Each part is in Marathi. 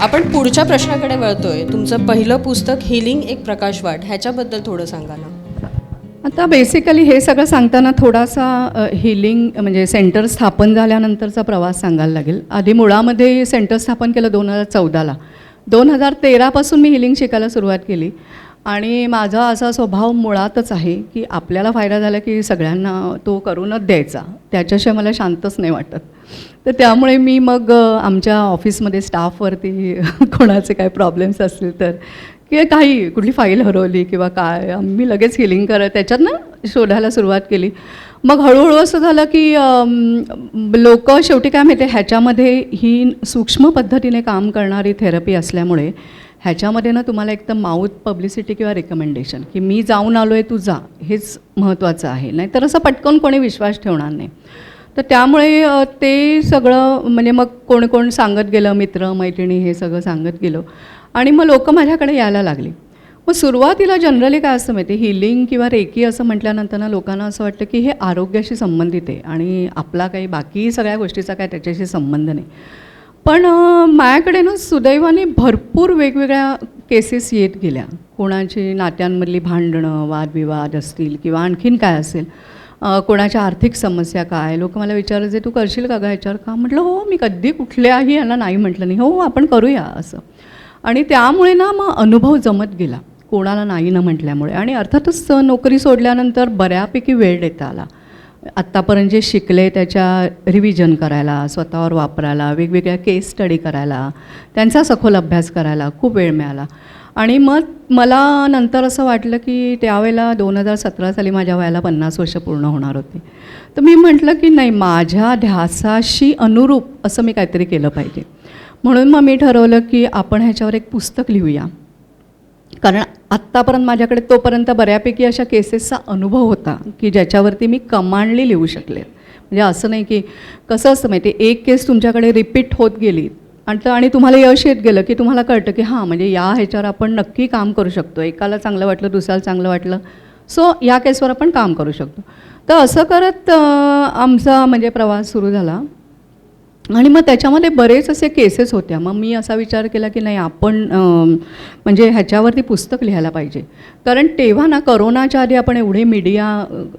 आपण पुढच्या प्रश्नाकडे वळतोय. तुमचं पहिलं पुस्तक हिलिंग एक प्रकाश वाट ह्याच्याबद्दल थोडं सांगा ना. आता बेसिकली हे सगळं सांगताना थोडासा हिलिंग म्हणजे सेंटर स्थापन झाल्यानंतरचा प्रवास सांगायला लागेल. आधी मुळामध्ये सेंटर स्थापन केलं दोन हजार चौदाला. दोन हजार तेरापासून मी हिलिंग शिकायला सुरुवात केली. आणि माझा असा स्वभाव मुळातच आहे की आपल्याला फायदा झाला की सगळ्यांना तो करूनच द्यायचा. त्याच्याशिवाय मला शांतच नाही वाटत. तर त्यामुळे मी मग आमच्या ऑफिसमध्ये स्टाफवरती कोणाचे काय प्रॉब्लेम्स असतील तर किंवा काही कुठली फाईल हरवली किंवा काय मी लगेच हिलिंग करत त्याच्यातनं शोधायला सुरुवात केली. मग हळूहळू असं झालं की लोक शेवटी काय माहिती ह्याच्यामध्ये ही सूक्ष्म पद्धतीने काम करणारी थेरपी असल्यामुळे ह्याच्यामध्ये ना तुम्हाला एक तर माऊथ पब्लिसिटी किंवा रिकमेंडेशन की मी जाऊन आलो आहे तू जा हेच महत्त्वाचं आहे. नाही तर असं पटकन कोणी विश्वास ठेवणार नाही. तर त्यामुळे ते सगळं म्हणजे मग कोण कोण सांगत गेलं मित्र मैत्रिणी हे सगळं सांगत गेलो. आणि मग लोक माझ्याकडे यायला लागली. मग सुरुवातीला जनरली काय असतं माहिती हिलिंग किंवा रेकी असं म्हटल्यानंतर ना लोकांना असं वाटतं की हे आरोग्याशी संबंधित आहे आणि आपला काही बाकी सगळ्या गोष्टीचा काय त्याच्याशी संबंध नाही. पण माझ्याकडे ना सुदैवाने भरपूर वेगवेगळ्या केसेस येत गेल्या. कोणाची नात्यांमधली भांडणं वादविवाद असतील किंवा आणखीन काय असेल. कोणाच्या आर्थिक समस्या काय? लोक मला विचारायचे तू करशील का गा याच्यावर का म्हटलं हो मी कधी कुठल्याही यांना नाही म्हटलं नाही. हो आपण करूया असं. आणि त्यामुळे ना मग अनुभव जमत गेला. कोणाला नाही ना म्हटल्यामुळे. आणि अर्थातच नोकरी सोडल्यानंतर बऱ्यापैकी वेळ देता आला. आत्तापर्यंत जे शिकले त्याच्या रिव्हिजन करायला स्वतःवर वापरायला वेगवेगळ्या केस स्टडी करायला त्यांचा सखोल अभ्यास करायला खूप वेळ मिळाला. आणि मग मला नंतर असं वाटलं की त्यावेळेला दोन हजार सतरा साली माझ्या वयाला पन्नास वर्ष पूर्ण होणार होती. तर मी म्हटलं की नाही माझ्या ध्यासाशी अनुरूप असं मी काहीतरी केलं पाहिजे. म्हणून मग मी ठरवलं की आपण ह्याच्यावर एक पुस्तक लिहूया. कारण आत्तापर्यंत माझ्याकडे तोपर्यंत बऱ्यापैकी अशा केसेसचा अनुभव होता की ज्याच्यावरती मी कमांडली लिहू शकले. म्हणजे असं नाही की कसं असतं माहिती आहे, एक केस तुमच्याकडे रिपीट होत गेली आणि तर- आणि तुम्हाला यश येत गेलं की तुम्हाला कळतं की हां म्हणजे या ह्याच्यावर आपण नक्की काम करू शकतो. एकाला चांगलं वाटलं दुसऱ्याला चांगलं वाटलं. सो या केसवर आपण काम करू शकतो. तर असं करत आमचा म्हणजे प्रवास सुरू झाला. आणि मग त्याच्यामध्ये बरेच असे केसेस होत्या. मग मी असा विचार केला की नाही आपण म्हणजे ह्याच्यावरती पुस्तक लिहायला पाहिजे. कारण तेव्हा ना करोनाच्या आधी आपण एवढे मीडिया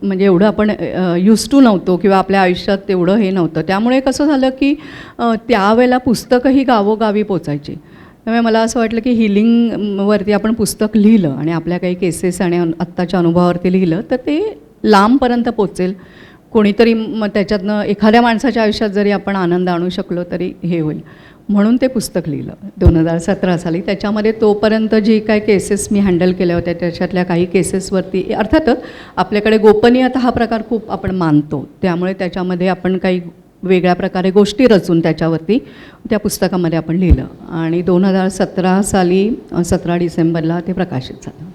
म्हणजे एवढं आपण यूज टू नव्हतो किंवा आपल्या आयुष्यात तेवढं हे नव्हतं. त्यामुळे कसं झालं की त्यावेळेला पुस्तकंही गावोगावी पोचायची. त्यामुळे मला असं वाटलं की हिलिंगवरती आपण पुस्तक लिहिलं आणि आपल्या काही केसेस आणि आत्ताच्या अनुभवावरती लिहिलं तर ते लांबपर्यंत पोचेल. कोणीतरी मग त्याच्यातनं एखाद्या माणसाच्या आयुष्यात जरी आपण आनंद आणू शकलो तरी हे होईल. म्हणून ते पुस्तक लिहिलं. दोन हजार सतरा साली. त्याच्यामध्ये तोपर्यंत जी काही केसेस मी हँडल केल्या होत्या त्याच्यातल्या काही केसेसवरती अर्थातच आपल्याकडे गोपनीयता हा प्रकार खूप आपण मानतो. त्यामुळे त्याच्यामध्ये आपण काही वेगळ्या प्रकारे गोष्टी रचून त्याच्यावरती त्या पुस्तकामध्ये आपण लिहिलं. आणि दोन हजार सतरा साली सतरा डिसेंबरला ते प्रकाशित झालं.